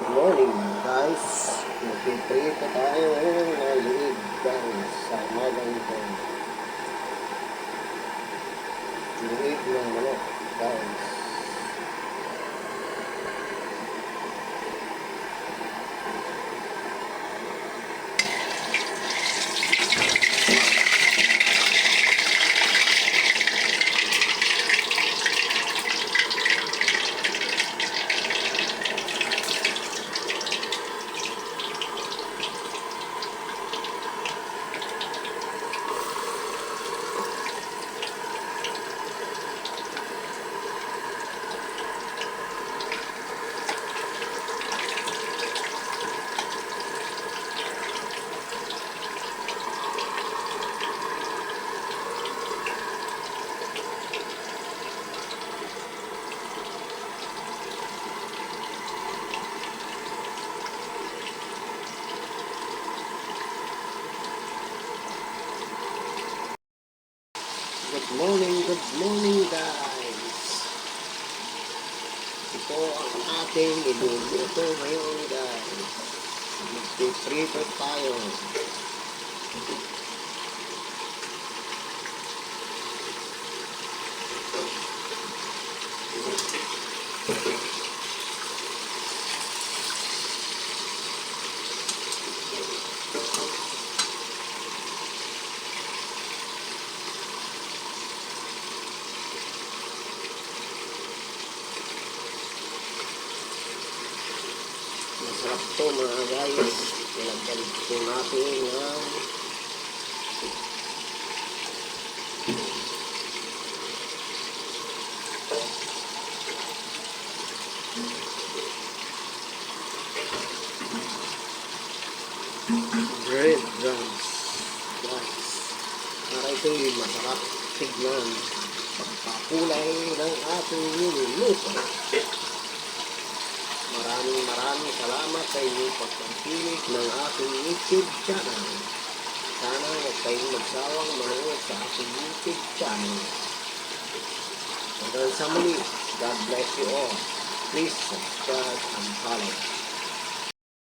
good morning guys. Magpiprito tayo ng liig guys sa umagang ito. Liig ng manok guys. Morning, good morning guys. Ito ang ating iluluto ngayon guys. Magpiprito tayo. Masarap to mga guys. Pinagkalit po natin ng bread drums. Guys, para ito'y masarap tignan pagpakulay ng ating niluluto. Salamat sa inyong pagpangkilig ng aking YouTube channel. Sana huwag kayong magsawang manood sa aking YouTube channel. Hanggang sa muli, God bless you all. Please subscribe and follow.